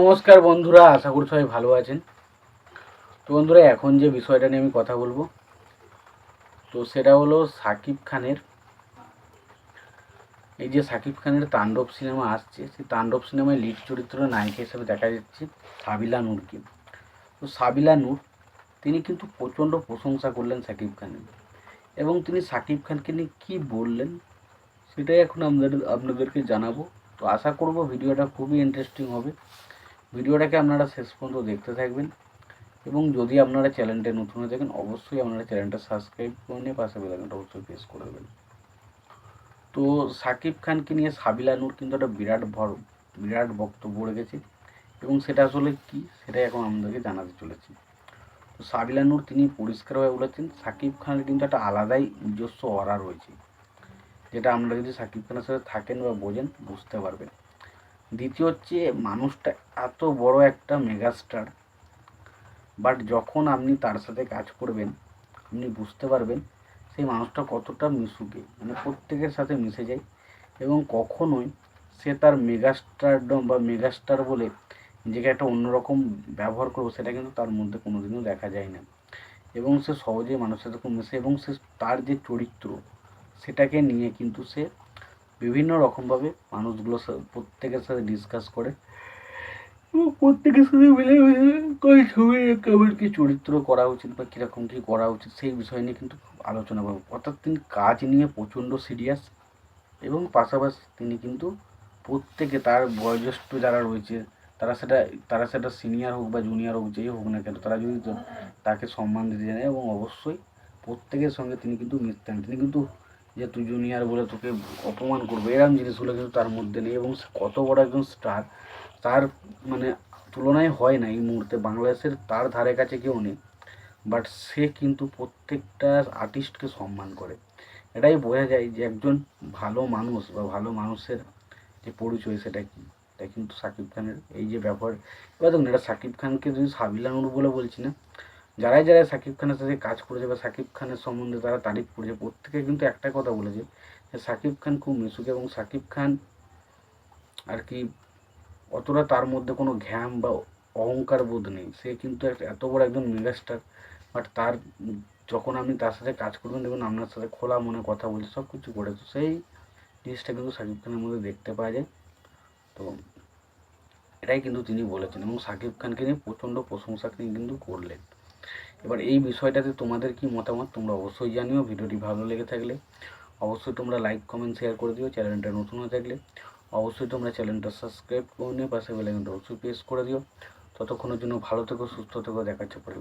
নমস্কার বন্ধুরা, আশা করি সবাই ভালো আছেন। তো বন্ধুরা, এখন যে বিষয়টা নিয়ে আমি কথা বলব, তো সেটা হলো সাকিব খানের। এই যে সাকিব খানের তাণ্ডব সিনেমা আসছে, সেই তাণ্ডব সিনেমায় লিড চরিত্র নায়িকা হিসেবে দেখা যাচ্ছে সাবিলা নূরকে। তো সাবিলা নূর, তিনি কিন্তু প্রচণ্ড প্রশংসা করলেন সাকিব খানের এবং তিনি সাকিব খানকে নিয়ে কী বললেন, সেটাই এখন আপনাদের আপনাদেরকে জানাব। তো আশা করব ভিডিওটা খুবই ইন্টারেস্টিং হবে। ভিডিওটাকে আপনারা শেষ পর্যন্ত দেখতে থাকবেন এবং যদি আপনারা চ্যানেলটা নতুন হয়ে থাকেন, অবশ্যই আপনারা চ্যানেলটা সাবস্ক্রাইব করে নিয়ে পাশে বেলাকানটা অবশ্যই প্রেস করে দেবেন। তো সাকিব খানকে নিয়ে সাবিলা নূর কিন্তু একটা বিরাট ভর, বিরাট বক্তব্য রেখেছে এবং সেটা আসলে কি সেটাই এখন আমাদেরকে জানাতে চলেছি। তো সাবিলা নূর তিনি পরিষ্কারভাবে বলেছেন, সাকিব খানের কিন্তু একটা আলাদাই নিজস্ব অরা রয়েছে, যেটা আমরা যদি সাকিব খানের সাথে থাকেন বা বোঝেন, বুঝতে পারবেন। দ্বিতীয় হচ্ছে, মানুষটা এত বড় একটা মেগাস্টার। বাট যখন আপনি তার সাথে কাজ করবেন, আপনি বুঝতে পারবেন সেই মানুষটা কতটা মিশুকে মানে প্রত্যেকের সাথে মিশে যায়। এবং কখনোই সে তার মেগাস্টারডম বা মেগাস্টার বলে নিজেকে একটা অন্যরকম ব্যবহার করব, সেটা কিন্তু তার মধ্যে কোনোদিনও দেখা যায় না। এবং সে সহজেই মানুষের সাথে মিশে, এবং সে তার যে চরিত্র, সেটাকে নিয়ে কিন্তু সে বিভিন্ন রকমভাবে মানুষগুলোর সাথে প্রত্যেকের সাথে ডিসকাস করে এবং প্রত্যেকের সাথে মিলে করে ছবি কেমন কী চরিত্র করা উচিত বা কীরকম কী করা উচিত সেই বিষয় নিয়ে কিন্তু খুব আলোচনা করব অর্থাৎ তিনি কাজ নিয়ে প্রচণ্ড সিরিয়াস এবং পাশাপাশি তিনি কিন্তু প্রত্যেকে তার বয়োজ্যেষ্ঠ যারা রয়েছে, তারা সেটা তারা সেটা সিনিয়র হোক বা জুনিয়র হোক, যেই হোক না কেন, তারা যদি তাকে সম্মান দিতে জানে এবং অবশ্যই প্রত্যেকের সঙ্গে তিনি কিন্তু মিশতেন। তিনি কিন্তু যে তুই জুনিয়র বলে তোকে অপমান করবে এরকম জিনিসগুলো কিন্তু তার মধ্যে নেই এবং কত বড় একজন স্টার তার মানে তুলনায় হয় না এই মুহূর্তে, বাংলাদেশের তার ধারে কাছে কেউ নেই বাট সে কিন্তু প্রত্যেকটা আর্টিস্টকে সম্মান করে। এটাই বোঝা যায় যে একজন ভালো মানুষ বা ভালো মানুষের যে পরিচয় সেটা কি, এটা কিন্তু সাকিব খানের এই যে ব্যবহার, এবার দেখুন, এটা সাকিব খানকে যদি সাবিলানুর বলে বলছি না যারাই যারাই সাকিব খানের সাথে কাজ করেছে বা সাকিব খানের সম্বন্ধে তারা তারিফ করেছে, প্রত্যেকে কিন্তু একটা কথা বলেছে যে সাকিব খান খুব মিশুক এবং সাকিব খান আর কি অতটা তার মধ্যে কোনো ঘ্যাম বা অহংকার বোধ নেই। সে কিন্তু এত বড় একজন মেগাস্টার। বাট তার যখন আপনি তার সাথে কাজ করবেন, দেখুন আপনার সাথে খোলা মনে কথা বলছে, সব কিছু করে। তো সেই জিনিসটা কিন্তু সাকিব খানের মধ্যে দেখতে পাওয়া যায়। তো এটাই কিন্তু তিনি বলেছেন এবং সাকিব খানকে নিয়ে প্রচণ্ড প্রশংসা তিনি কিন্তু করলেন। এবার এই বিষয়টাতে তোমাদের কি মতামত তোমরা অবশ্যই জানিও, ভিডিওটি ভালো লেগে থাকলে অবশ্যই তোমরা লাইক কমেন্ট শেয়ার করে দিও, চ্যানেলটা নতুন হয়ে থাকলে অবশ্যই তোমরা চ্যানেলটা সাবস্ক্রাইব করে নিও, পাশে বেলাইনটা অবশ্যই প্রেস করে দিও। ততক্ষণের জন্য ভালো থেকো, সুস্থ থেকো, দেখাচ্ছে পরে